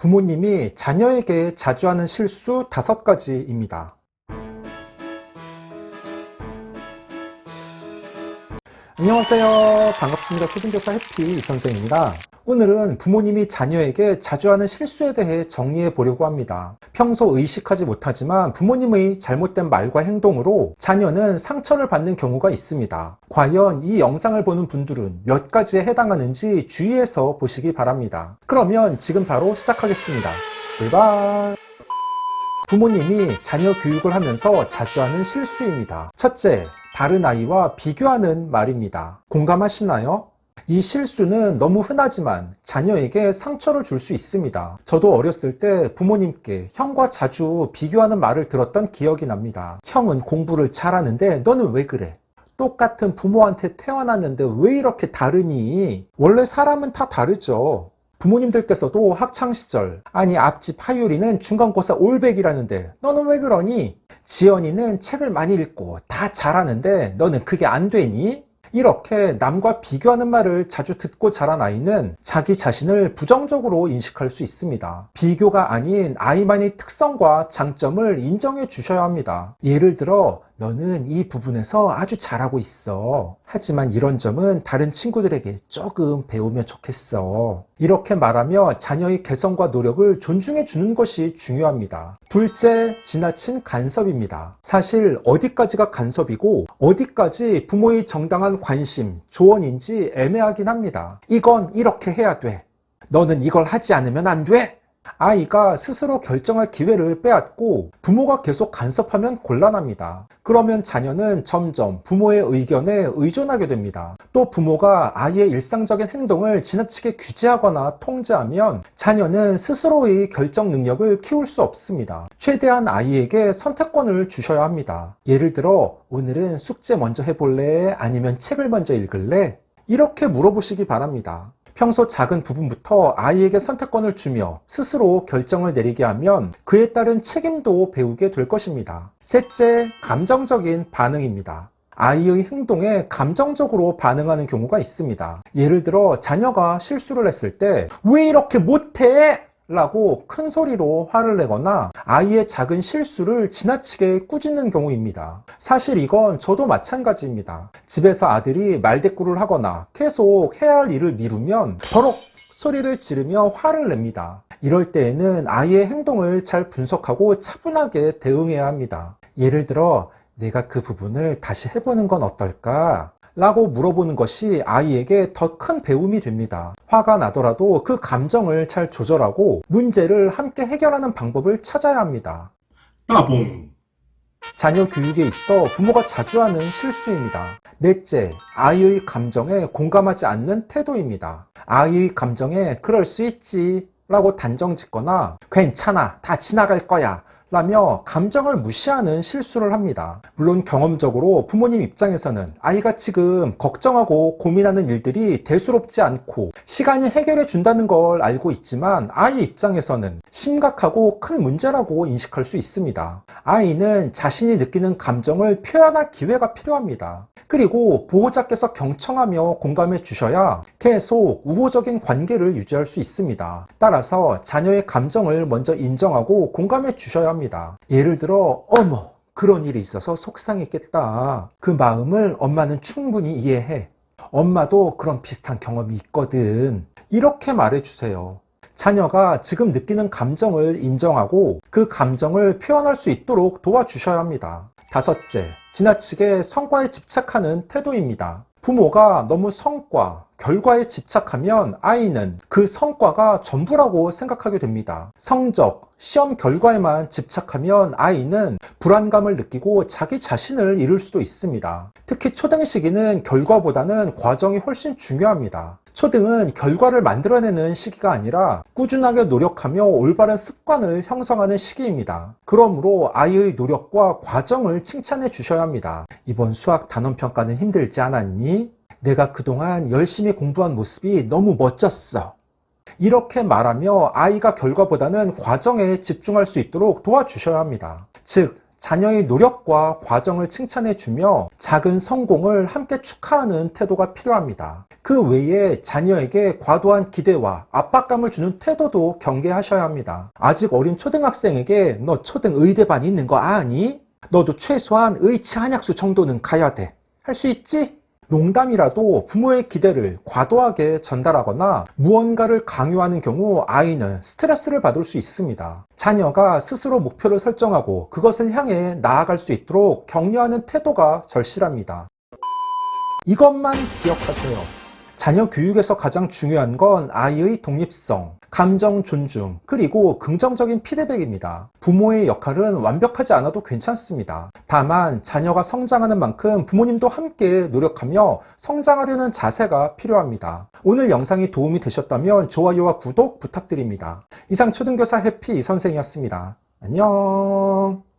부모님이 자녀에게 자주 하는 실수 다섯 가지입니다. 안녕하세요. 반갑습니다. 초등교사 해피 이 선생입니다. 오늘은 부모님이 자녀에게 자주 하는 실수에 대해 정리해 보려고 합니다. 평소 의식하지 못하지만 부모님의 잘못된 말과 행동으로 자녀는 상처를 받는 경우가 있습니다. 과연 이 영상을 보는 분들은 몇 가지에 해당하는지 주의해서 보시기 바랍니다. 그러면 지금 바로 시작하겠습니다. 출발! 부모님이 자녀 교육을 하면서 자주 하는 실수입니다. 첫째, 다른 아이와 비교하는 말입니다. 공감하시나요? 이 실수는 너무 흔하지만 자녀에게 상처를 줄 수 있습니다. 저도 어렸을 때 부모님께 형과 자주 비교하는 말을 들었던 기억이 납니다. 형은 공부를 잘하는데 너는 왜 그래? 똑같은 부모한테 태어났는데 왜 이렇게 다르니? 원래 사람은 다 다르죠. 부모님들께서도 학창시절, 아니 앞집 하유리는 중간고사 올백이라는데 너는 왜 그러니? 지연이는 책을 많이 읽고 다 잘하는데 너는 그게 안 되니? 이렇게 남과 비교하는 말을 자주 듣고 자란 아이는 자기 자신을 부정적으로 인식할 수 있습니다. 비교가 아닌 아이만의 특성과 장점을 인정해 주셔야 합니다. 예를 들어 너는 이 부분에서 아주 잘하고 있어. 하지만 이런 점은 다른 친구들에게 조금 배우면 좋겠어. 이렇게 말하며 자녀의 개성과 노력을 존중해 주는 것이 중요합니다. 둘째, 지나친 간섭입니다. 사실 어디까지가 간섭이고 어디까지 부모의 정당한 관심, 조언인지 애매하긴 합니다. 이건 이렇게 해야 돼. 너는 이걸 하지 않으면 안 돼. 아이가 스스로 결정할 기회를 빼앗고 부모가 계속 간섭하면 곤란합니다. 그러면 자녀는 점점 부모의 의견에 의존하게 됩니다. 또 부모가 아이의 일상적인 행동을 지나치게 규제하거나 통제하면 자녀는 스스로의 결정 능력을 키울 수 없습니다. 최대한 아이에게 선택권을 주셔야 합니다. 예를 들어 오늘은 숙제 먼저 해볼래? 아니면 책을 먼저 읽을래? 이렇게 물어보시기 바랍니다. 평소 작은 부분부터 아이에게 선택권을 주며 스스로 결정을 내리게 하면 그에 따른 책임도 배우게 될 것입니다. 셋째, 감정적인 반응입니다. 아이의 행동에 감정적으로 반응하는 경우가 있습니다. 예를 들어 자녀가 실수를 했을 때 왜 이렇게 못해? 라고 큰 소리로 화를 내거나 아이의 작은 실수를 지나치게 꾸짖는 경우입니다. 사실 이건 저도 마찬가지입니다. 집에서 아들이 말대꾸를 하거나 계속 해야 할 일을 미루면 버럭 소리를 지르며 화를 냅니다. 이럴 때에는 아이의 행동을 잘 분석하고 차분하게 대응해야 합니다. 예를 들어 내가 그 부분을 다시 해보는 건 어떨까? 라고 물어보는 것이 아이에게 더 큰 배움이 됩니다. 화가 나더라도 그 감정을 잘 조절하고 문제를 함께 해결하는 방법을 찾아야 합니다. 따봉. 자녀 교육에 있어 부모가 자주 하는 실수입니다. 넷째, 아이의 감정에 공감하지 않는 태도입니다. 아이의 감정에 그럴 수 있지 라고 단정 짓거나 괜찮아, 다 지나갈 거야 라며 감정을 무시하는 실수를 합니다. 물론 경험적으로 부모님 입장에서는 아이가 지금 걱정하고 고민하는 일들이 대수롭지 않고 시간이 해결해 준다는 걸 알고 있지만 아이 입장에서는 심각하고 큰 문제라고 인식할 수 있습니다. 아이는 자신이 느끼는 감정을 표현할 기회가 필요합니다. 그리고 보호자께서 경청하며 공감해 주셔야 계속 우호적인 관계를 유지할 수 있습니다. 따라서 자녀의 감정을 먼저 인정하고 공감해 주셔야 합니다. 예를 들어, 어머, 그런 일이 있어서 속상했겠다. 그 마음을 엄마는 충분히 이해해. 엄마도 그런 비슷한 경험이 있거든. 이렇게 말해 주세요. 자녀가 지금 느끼는 감정을 인정하고 그 감정을 표현할 수 있도록 도와주셔야 합니다. 다섯째, 지나치게 성과에 집착하는 태도입니다. 부모가 너무 성과, 결과에 집착하면 아이는 그 성과가 전부라고 생각하게 됩니다. 성적, 시험 결과에만 집착하면 아이는 불안감을 느끼고 자기 자신을 잃을 수도 있습니다. 특히 초등 시기는 결과보다는 과정이 훨씬 중요합니다. 초등은 결과를 만들어내는 시기가 아니라 꾸준하게 노력하며 올바른 습관을 형성하는 시기입니다. 그러므로 아이의 노력과 과정을 칭찬해 주셔야 합니다. 이번 수학 단원 평가는 힘들지 않았니? 내가 그동안 열심히 공부한 모습이 너무 멋졌어. 이렇게 말하며 아이가 결과보다는 과정에 집중할 수 있도록 도와주셔야 합니다. 즉, 자녀의 노력과 과정을 칭찬해주며 작은 성공을 함께 축하하는 태도가 필요합니다. 그 외에 자녀에게 과도한 기대와 압박감을 주는 태도도 경계하셔야 합니다. 아직 어린 초등학생에게 너 초등 의대반이 있는 거 아니? 너도 최소한 의치 한약수 정도는 가야 돼. 할 수 있지? 농담이라도 부모의 기대를 과도하게 전달하거나 무언가를 강요하는 경우 아이는 스트레스를 받을 수 있습니다. 자녀가 스스로 목표를 설정하고 그것을 향해 나아갈 수 있도록 격려하는 태도가 절실합니다. 이것만 기억하세요. 자녀 교육에서 가장 중요한 건 아이의 독립성, 감정 존중, 그리고 긍정적인 피드백입니다. 부모의 역할은 완벽하지 않아도 괜찮습니다. 다만 자녀가 성장하는 만큼 부모님도 함께 노력하며 성장하려는 자세가 필요합니다. 오늘 영상이 도움이 되셨다면 좋아요와 구독 부탁드립니다. 이상 초등교사 해피 선생이었습니다. 안녕.